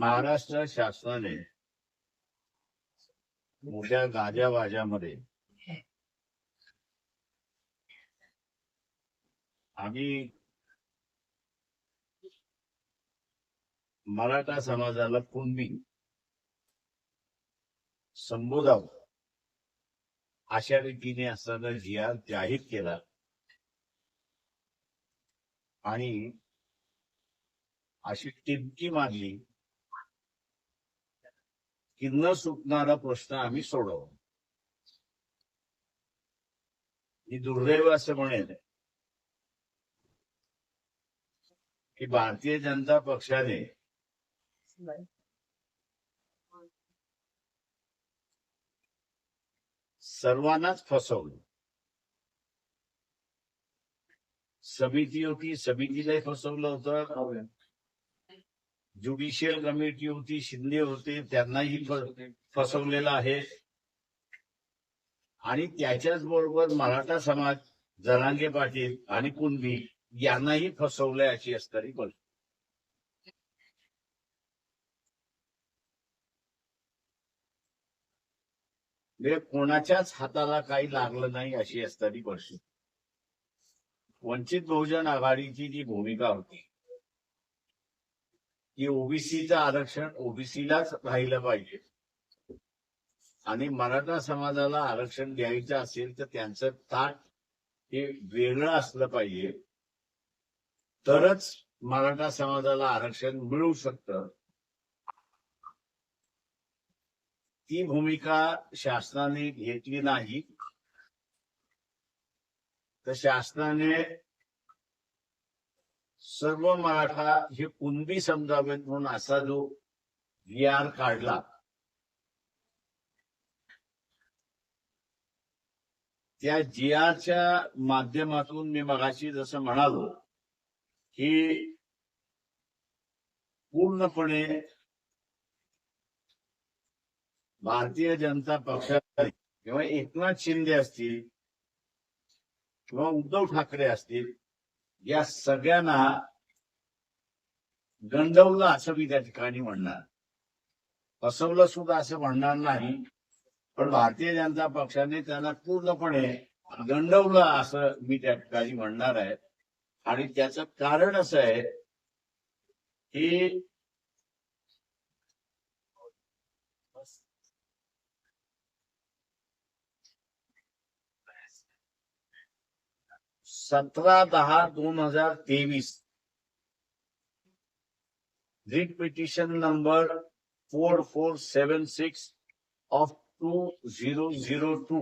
महाराष्ट्र शासनाने मोठ्या गाजावाजामध्ये आम्ही मराठा समाजाला कुणबी संबोधावं अशा रीतीने असताना जिया जाहीर केला आणि अशी टिमकी मारली की न सुटणारा प्रश्न आम्ही सोडवू. ही दुर्दैव असं म्हणेल की भारतीय जनता पक्षाने सर्वांनाच फसवलं. समिती होती समितीलाही फसवलं होतं. ज्युडिशियल कमिटी होती शिंदे होते त्यांनाही फसवलेला आहे. आणि त्याच्याच बरोबर मराठा समाज जरांगे पाटील आणि कुणबी यांनाही फसवलंय अशी असणारी गोष्ट म्हणजे कोणाच्याच हाताला काही लागलं नाही अशी असणारी परिस्थिती वंचित बहुजन आघाडीची जी भूमिका होती की ओबीसीचं आरक्षण ओबीसीलाच राहिलं पाहिजे. आणि मराठा समाजाला आरक्षण द्यायचं असेल तर त्यांचं ताट हे वेगळं असलं पाहिजे. तरच मराठा समाजाला आरक्षण मिळू शकतं. ती भूमिका शासनाने घेतली नाही. तर शासनाने सर्व मराठा हे कुणबी समजावेत म्हणून असा जो व्ही आर काढला. त्या जी आरच्या माध्यमातून मी मगाशी जसं म्हणालो की पूर्णपणे भारतीय जनता पक्षा किंवा एकनाथ शिंदे असतील किंवा उद्धव ठाकरे असतील या सगळ्यांना गंडवलं असं मी त्या ठिकाणी म्हणणार. फसवलं सुद्धा असं म्हणणार नाही पण भारतीय जनता पक्षाने त्यांना पूर्णपणे गंडवलं असं मी त्या ठिकाणी म्हणणार आहे. आणि त्याचं कारण असं आहे की सतरा दहा दोन हजार तेवीस. Writ petition number four four seven six of two zero zero two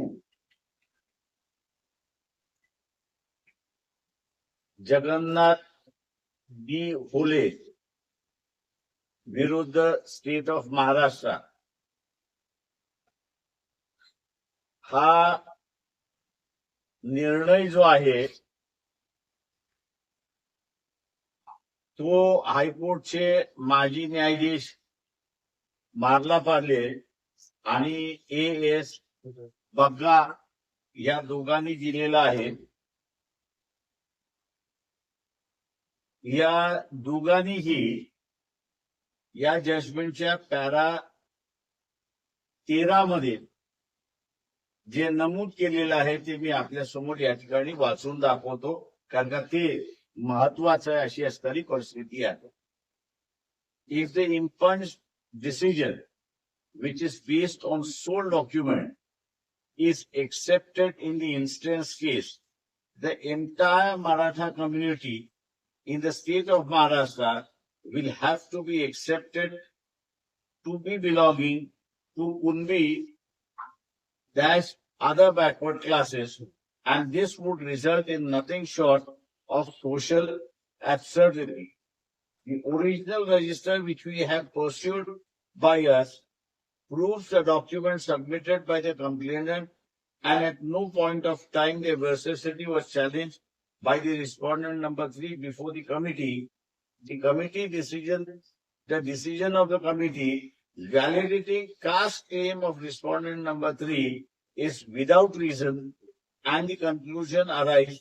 Jagannath B Hole विरुद्ध स्टेट ऑफ महाराष्ट्र. हा निर्णय जो आहे तो हायकोर्टचे माजी न्यायाधीश मारला पार्ले आणि ए एस बग्गा या दोघांनी दिलेला आहे. या दोघांनीही या जजमेंटच्या पॅरा तेरा मध्ये जे नमूद केलेलं आहे ते मी आपल्यासमोर या ठिकाणी वाचून दाखवतो. कारण का ते महत्वाचं आहे अशी असणारी परिस्थिती आहे if the impulse decision which is based on sole document is accepted in the instance case, the entire Maratha community in the state of Maharashtra will have to be accepted to be belonging to Kunbi dash other backward classes and this would result in nothing short of social absurdity. The original register which we have pursued by us proves the document submitted by the complainant and at no point of time the veracity was challenged by the respondent number three before the committee. The committee decision, the decision of the committee validating caste claim of respondent number three is without reason and the conclusion arise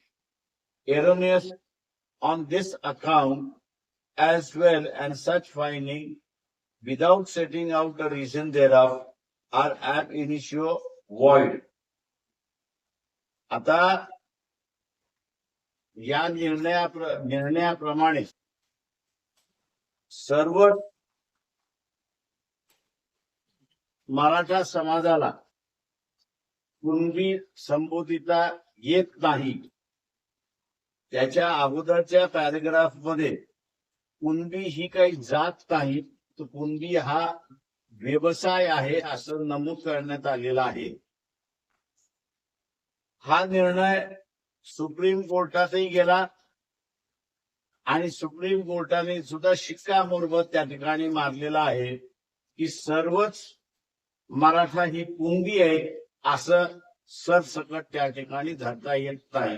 erroneous on this account as well and such finding without setting out the reason thereof are ab initio void. आता या निर्णया निर्णयाप्रमाणे सर्व मराठा समाजाला कुणबी संबोधिता येत नाही त्याच्या अगोदरच्या पॅरेग्राफमध्ये कुणबी ही काही जात नाही तर कुणबी हा व्यवसाय आहे असं नमूद करण्यात आलेलं आहे. हा निर्णय सुप्रीम कोर्टातही गेला आणि सुप्रीम कोर्टाने सुद्धा शिक्कामोर्बत त्या ठिकाणी मारलेला आहे की सर्वच मराठा ही कुंबी आहे असं सरसकट त्या ठिकाणी धरता येत नाही.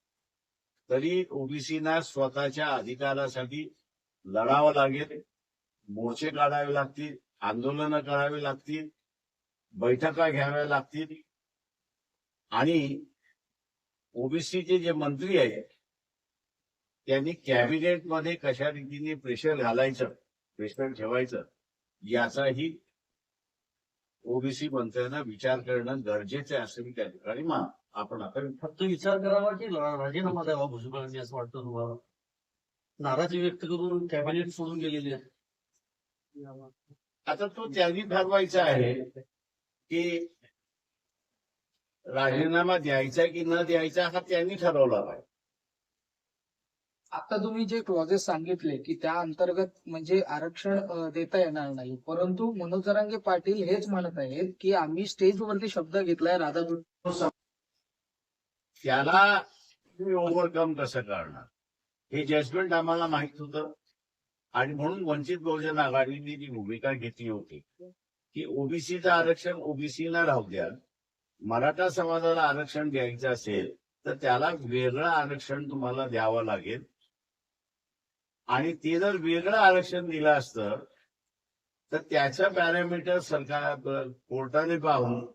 तरी ओबीसीना स्वतःच्या अधिकारासाठी लढावं लागेल. मोर्चे काढावे लागतील आंदोलनं करावी लागतील बैठका घ्याव्या लागतील. आणि ओबीसीचे जे मंत्री आहेत त्यांनी कॅबिनेटमध्ये कशा रीतीने प्रेशर घालायचं प्रेशर ठेवायचं याचाही ओबीसी मंत्र्यांना विचार करणं गरजेचं असं मी त्या ठिकाणी मानतो. आपण आता फक्त विचार करावा की राजीनामा द्यावा भुजबळांनी असं वाटतं तुम्हाला? नाराजी व्यक्त करून कॅबिनेट सोडून गेलेले आहेत आता तो त्यांनी ठरवायचा आहे की राजीनामा द्यायचा की न द्यायचा हा त्यांनी ठरवला पाहिजे. आता तुम्ही जे क्लॉजेस सांगितले की त्या अंतर्गत म्हणजे आरक्षण देता येणार नाही. परंतु मनोज जरांगे पाटील हेच म्हणत आहेत की आम्ही स्टेजवरती शब्द घेतलाय राधाकृष्ण त्याला तुम्ही ओव्हरकम कसं करणार? हे जजमेंट आम्हाला माहीत होतं. आणि म्हणून वंचित बहुजन आघाडीने जी भूमिका घेतली होती की ओबीसीचं आरक्षण ओबीसीला राहू द्या. मराठा समाजाला आरक्षण द्यायचं असेल तर त्याला वेगळं आरक्षण तुम्हाला द्यावं लागेल. आणि ते जर वेगळं आरक्षण दिलं असतं तर त्याचं पॅरामीटर सरकार कोर्टाने पाहून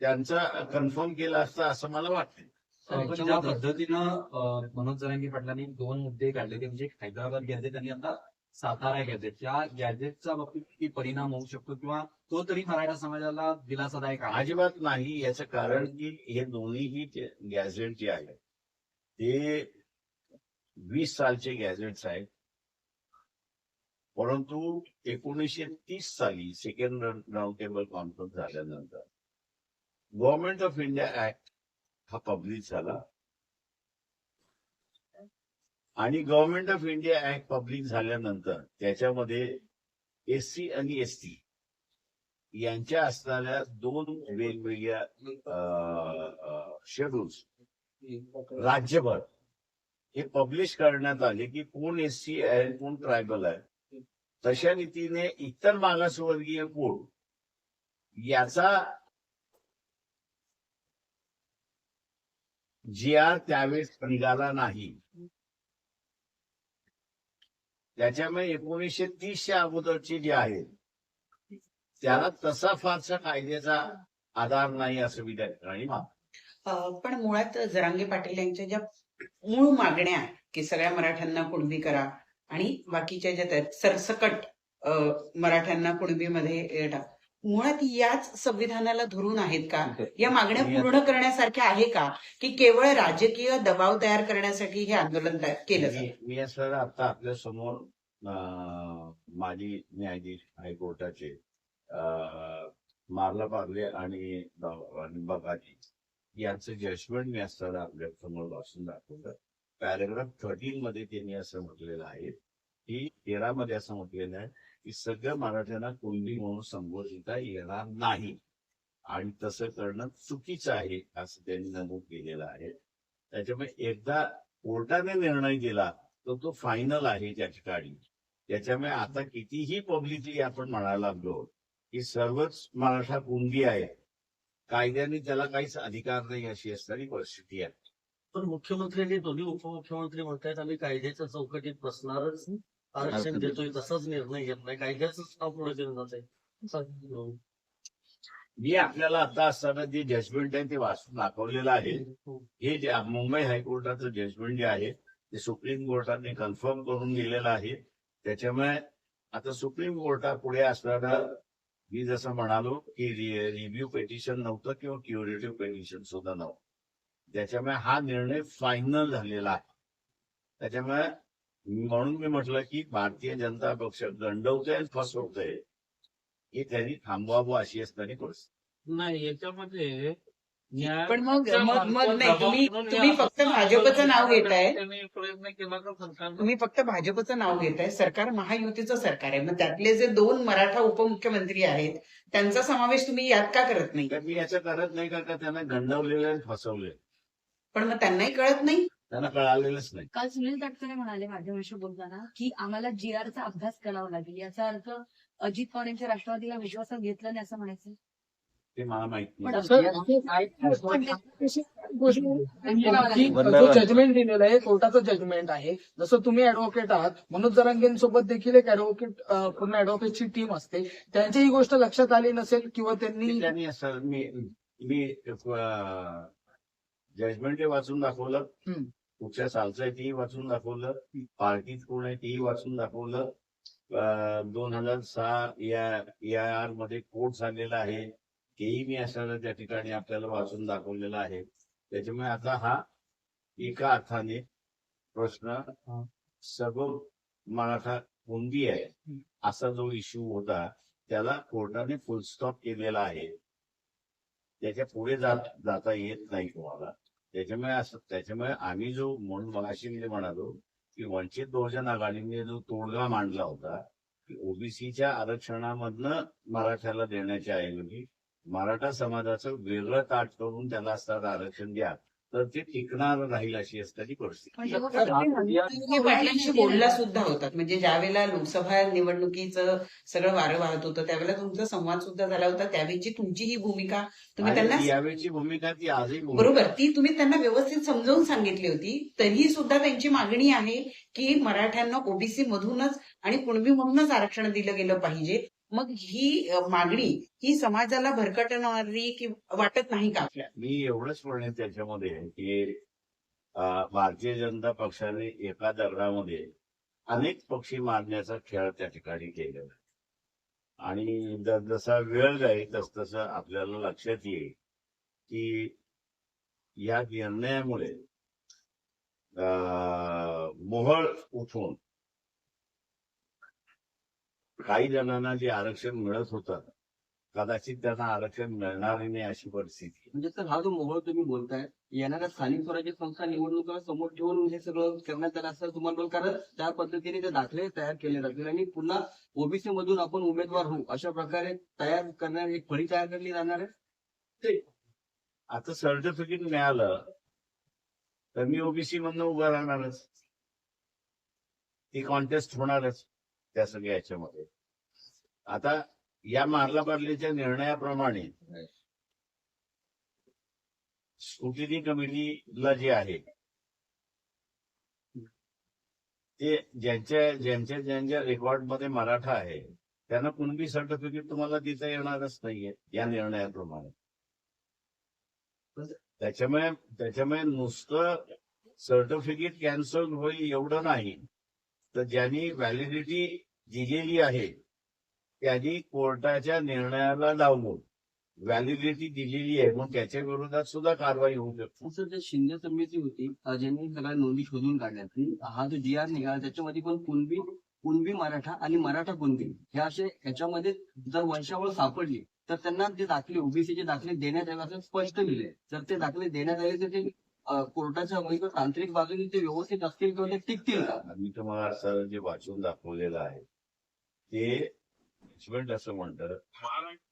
त्यांचं कन्फर्म केलं असतं असं मला वाटतं पण ज्या पद्धतीनं मनोज जरांगे पाटलांनी दोन मुद्दे काढले ते म्हणजे एक हैदराबाद गॅझेट आणि आता सातारा गॅझेट. या गॅझेटचा बाबतीत किती परिणाम होऊ शकतो किंवा तो तरी मराठा समाजाला दिलासादायक आहे? अजिबात नाही याचं कारण की हे दोन्हीही गॅझेट जे आहेत ते वीस सालचे गॅझेट्स आहेत. परंतु एकोणीसशे तीस साली सेकंड राऊंड टेबल कॉन्फरन्स झाल्यानंतर गव्हर्नमेंट ऑफ इंडिया ऍक्ट हा पब्लिश झाला. आणि government of India act public झाल्यानंतर त्याच्यामध्ये एससी आणि एस टी यांच्या असणाऱ्या दोन वेगवेगळ्या शेड्यूल्स राज्यभर हे पब्लिश करण्यात आले की कोण एससी आहे कोण ट्रायबल आहे. तशा रीतीने इतर मागासवर्गीय कोण याचा जी आर त्यावेळेस निघाला नाही. त्याच्यामुळे एकोणीसशे तीसच्या अगोदरची जी आहेत त्याला तसा फारसा कायद्याचा आधार नाही असं विद्यार्थी पण मुळात जरांगे पाटील यांच्या ज्या मूळ मागण्या की सगळ्या मराठ्यांना कुणबी करा आणि बाकीच्या ज्या सरसकट मराठ्यांना कुणबीमध्ये टाक. मुळात याच संविधानाला धरून आहेत का? या मागण्या पूर्ण करण्यासारख्या आहे का? की केवळ राजकीय दबाव तयार करण्यासाठी हे आंदोलन केलं मी सर आता आपल्यासमोर माजी न्यायाधीश हायकोर्टाचे मार्ला ड- आणि बगाजी यांचं जजमेंट मी असताना आपल्यासमोर वाचून दाखवलं. पॅरेग्राफ थर्टीन मध्ये त्यांनी असं म्हटलेलं आहे की तेरा मध्ये असं म्हटलेलं आहे की सगळ्या मराठ्यांना कुणबी म्हणून संबोधिता येणार नाही. आणि तसं करणं चुकीचं आहे असं त्यांनी नमूद केलेलं आहे. त्याच्यामुळे एकदा कोर्टाने निर्णय दिला तर तो फायनल आहे त्या ठिकाणी त्याच्यामुळे आता कितीही पब्लिकली आपण म्हणायला लागलो की सर्वच मराठा कुंडी आहे कायद्याने त्याला काहीच अधिकार नाही अशी असणारी परिस्थिती आहे. पण मुख्यमंत्र्यांनी दोन्ही उपमुख्यमंत्री म्हणतायत आम्ही कायद्याच्या चौकटीत बसणारच. आरक्षण देतोय तसाच निर्णय घेत नाही कायद्याच पुढे केलं जात मी आपल्याला आता असताना जे जजमेंट आहे ते वाचून दाखवलेलं आहे. हे जे मुंबई हायकोर्टाचं जजमेंट जे आहे ते सुप्रीम कोर्टाने कन्फर्म करून दिलेलं आहे. त्याच्यामुळे आता सुप्रीम कोर्टापुढे असणारं मी जसं म्हणालो की रिव्ह्यू पेटिशन नव्हतं किंवा क्युरेटिव्ह पेटिशन सुद्धा नव्हतं. त्याच्यामुळे हा निर्णय फायनल झालेला आहे. त्याच्यामुळे म्हणून मी म्हटलं की भारतीय जनता पक्ष गंडवतोय आणि फसवतोय. हे त्यांनी थांबवावं अशी असणारी परिस्थिती नाही याच्यामध्ये पण मग मग मग नाही तुम्ही तुम्ही फक्त भाजपचं नाव घेताय. प्रयत्न केला सरकारनं तुम्ही फक्त भाजपचं नाव घेताय. सरकार महायुतीचं सरकार आहे. मग त्यातले जे दोन मराठा उपमुख्यमंत्री आहेत त्यांचा समावेश तुम्ही यात का करत नाही? मी याचं करत नाही का? का त्यांना गंडवलेलं आणि फसवले पण मग त्यांनाही कळत नाही? त्यांना कळालेलंच नाही. काल सुनील तटकरे म्हणाले माध्यमांशी बोलताना की आम्हाला जी चा अभ्यास करावा लागेल. याचा अर्थ अजित पवार यांच्या राष्ट्रवादीला विश्वासात घेतलं नाही असं म्हणायचं? ते मला माहीत जो जजमेंट दिलेलं आहे कोर्टाचं जजमेंट आहे. जसं तुम्ही ऍडव्होकेट आहात मनोज जरांगेंसोबत देखील एक ऍडव्होकेट पूर्ण ऍडव्होकेटची टीम असते. त्यांची ही गोष्ट लक्षात आली नसेल किंवा त्यांनी त्यांनी असं मी मी जजमेंट वाचून दाखवलं. कुठच्या सालचं आहे तेही वाचून दाखवलं पार्टीत कोण आहे तेही वाचून दाखवलं. दोन हजार सहा आय आरमध्ये कोर्ट झालेला आहे तेही मी असं त्या ठिकाणी आपल्याला वाचून दाखवलेलं आहे. त्याच्यामुळे आता हा एका अर्थाने प्रश्न सर्व मराठा कोणती आहे असा जो इश्यू होता त्याला कोर्टाने फुलस्टॉप केलेला आहे. त्याच्या पुढे जाता येत नाही तुम्हाला त्याच्यामुळे असं त्याच्यामुळे आम्ही जो म्हणून मगाशी मी म्हणालो की वंचित बहुजन आघाडीने जो तोडगा मांडला होता की ओबीसीच्या आरक्षणामधनं मराठ्याला देण्याच्या ऐवजी मराठा समाजाचं वेगळं ताट करून त्याला असतात आरक्षण द्या. तर ते टिकणार राहील अशी असणारी परिस्थिती. पाटलांशी बोलला सुद्धा होतात. म्हणजे ज्यावेळेला लोकसभा निवडणुकीचं सगळं वारं वाहत होतं त्यावेळेला तुमचा संवाद सुद्धा झाला होता. त्यावेळीची तुमची ही भूमिका तुम्ही त्यांना यावेळची भूमिका ती आजही भूमिका बरोबर. ती तुम्ही त्यांना व्यवस्थित समजावून सांगितली होती. तरी सुद्धा त्यांची मागणी आहे की मराठ्यांना ओबीसी मधूनच आणि कुणबी म्हणूनच आरक्षण दिलं गेलं पाहिजे. मग ही मागणी ही समाजाला भरकटणारी की वाटत नाही का आपल्याला? मी एवढंच म्हणेन त्याच्यामध्ये की भारतीय जनता पक्षाने एका दगडामध्ये अनेक पक्षी मारण्याचा खेळ त्या ठिकाणी केलेला आणि जसा वेळ जाईल तस तसं आपल्याला लक्षात येईल की या निर्णयामुळे अं, मोहळ उठून काही जणांना जे आरक्षण मिळत होतं कदाचित त्यांना आरक्षण मिळणार नाही अशी परिस्थिती. म्हणजे सर हा जो मोहळ तुम्ही बोलताय येणाऱ्या स्थानिक स्वराज्य संस्था निवडणुका समोर ठेवून हे सगळं करण्यात आलं असं तुम्हाला बोल कारण त्या पद्धतीने ते दाखले तयार केले जातील आणि पुन्हा ओबीसी मधून आपण उमेदवार होऊ अशा प्रकारे तयार करणार एक फळी तयार करली जाणार आहे? आता सर्टिफिकेट मिळालं तर मी ओबीसी मधनं उभं राहणारच. ती कॉन्टेस्ट होणारच. त्या सगळ्या याच्यामध्ये. आता या मारला बारलीच्या निर्णयाप्रमाणे स्कुटिनी कमिटीला जे आहे ते ज्यांच्या ज्यांच्या ज्यांच्या रेकॉर्डमध्ये मराठा आहे त्यांना कुणबी सर्टिफिकेट तुम्हाला देता येणारच नाहीये या निर्णयाप्रमाणे. त्याच्यामुळे त्याच्यामुळे नुसतं सर्टिफिकेट कॅन्सल होईल एवढं नाही तर ज्यांनी व्हॅलिडिटी दिलेली आहे त्यांनी कोर्टाच्या निर्णयाला लावून व्हॅलिडिटी दिलेली आहे. मग त्याच्या विरोधात सुद्धा कारवाई होऊ शकते. सर जे शिंदे समिती होती. ज्यांनी सगळ्या नोंदी शोधून काढल्या हा जो जी आर निघाला त्याच्यामध्ये पण कुणबी कुणबी मराठा आणि मराठा कुणबी? ह्या असे ह्याच्यामध्ये जर वंशावळ सापडली तर त्यांना जे दाखले ओबीसीचे दाखले देण्यात यावे असं स्पष्ट लिहिले जर ते दाखले देण्यात आले तर ते कोर्टाच्या म्हणजे तांत्रिक बाजूने ते व्यवस्थित असतील किंवा ते टिकतील का? मी तुम्हाला असं जे वाचून दाखवलेलं आहे ते जजमेंट असं म्हणतं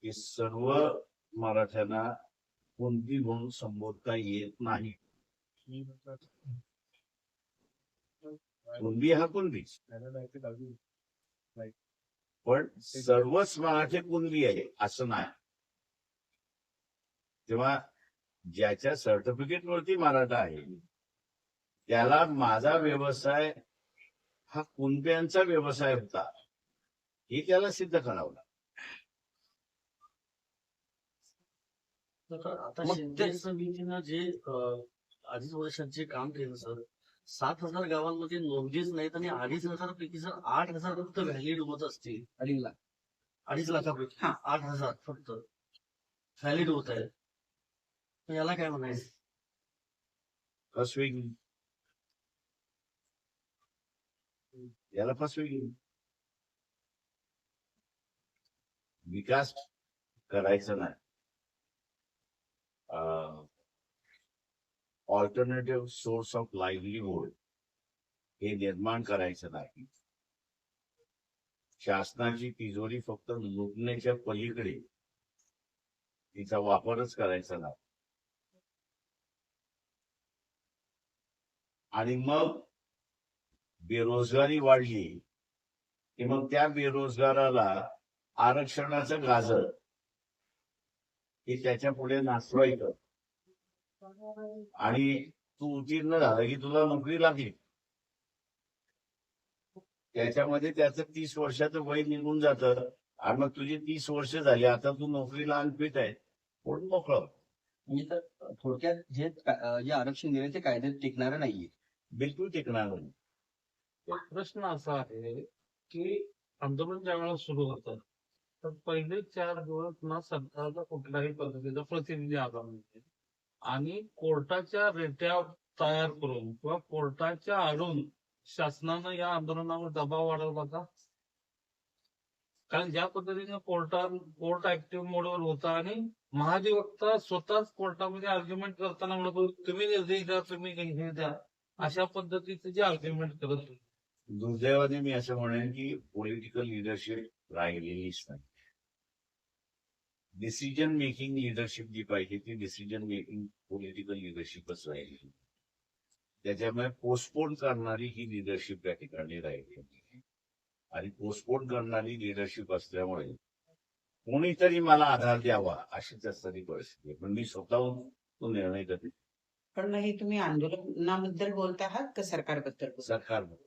की सर्व मराठ्यांना कुणबी म्हणून संबोधता येत नाही. कुणबी हा कुणबीच पण सर्वच मराठी कुणबी आहे असं नाही. तेव्हा ज्याच्या सर्टिफिकेट वरती मराठा आहे त्याला माझा व्यवसाय हा कुणब्यांचा व्यवसाय होता? हे त्याला सिद्ध करावं लागतं. आता जे अं, अडीच वर्षात जे काम केलं सर. सात हजार गावांमध्ये नोंदीच नाहीत आणि अडीच हजार पैकी सर आठ हजार फक्त व्हॅलिड होत असतील अडीच लाख. अडीच लाखापैकी. हा. आठ हजार फक्त व्हॅलिड होत आहे तर याला काय म्हणायचं? फसवेगिरी. याला फसवेगिरी. विकास करायचा नाही. ऑल्टरनेटिव्ह सोर्स ऑफ लाईव्हलीहूड हे निर्माण करायचं नाही. शासनाची तिजोरी फक्त लुटण्याच्या पलीकडे तिचा वापरच करायचा नाही. आणि मग बेरोजगारी वाढली की मग त्या बेरोजगाराला आरक्षणाचं गाजर. हे त्याच्या पुढे नाचवायचं आणि तू उत्तीर्ण झाला की तुला नोकरी लागली. त्याच्यामध्ये त्याचं तीस वर्षाचं वय निघून जातं. आणि मग तुझी तीस वर्ष झाली. आता तू नोकरीला अनफिट आहे. कोण मोकळं? म्हणजे तर थोडक्यात जे जे आरक्षण दिले ते कायद्यात टिकणारं नाहीये. बिलकुल टिकणार नाही. प्रश्न असा आहे की आंदोलन ज्या वेळेला सुरू होतं तर पहिले चार दिवस ना सरकारचा कुठल्याही पद्धतीचा प्रतिनिधी आला नाही आणि कोर्टाच्या रेट्या तयार करून किंवा कोर्टाच्या आडून शासनानं या आंदोलनावर दबाव वाढवला का? कारण ज्या पद्धतीने कोर्टात कोर्ट ऍक्टिव्ह मोडवर होता आणि महाधिवक्ता स्वतःच कोर्टामध्ये आर्ग्युमेंट करताना म्हणत तुम्ही निर्देश द्या तुम्ही हे द्या. अशा पद्धतीचे जे आर्ग्युमेंट करत होते. दुर्दैवाने मी असं म्हणेन की पॉलिटिकल लिडरशिप राहिलेलीच नाही. डिसिजन मेकिंग लिडरशिप जी पाहिजे ती डिसिजन मेकिंग पॉलिटिकल लिडरशिपच राहिली. त्याच्यामुळे पोस्टपोन करणारी ही लिडरशिप त्या ठिकाणी राहिली आणि पोस्टपोन करणारी लिडरशिप असल्यामुळे कोणीतरी मला आधार द्यावा अशीच असणारी परिस्थिती. पण मी स्वतःहून तो निर्णय करते पण मग हे तुम्ही आंदोलनाबद्दल बोलत आहात का सरकारबद्दल.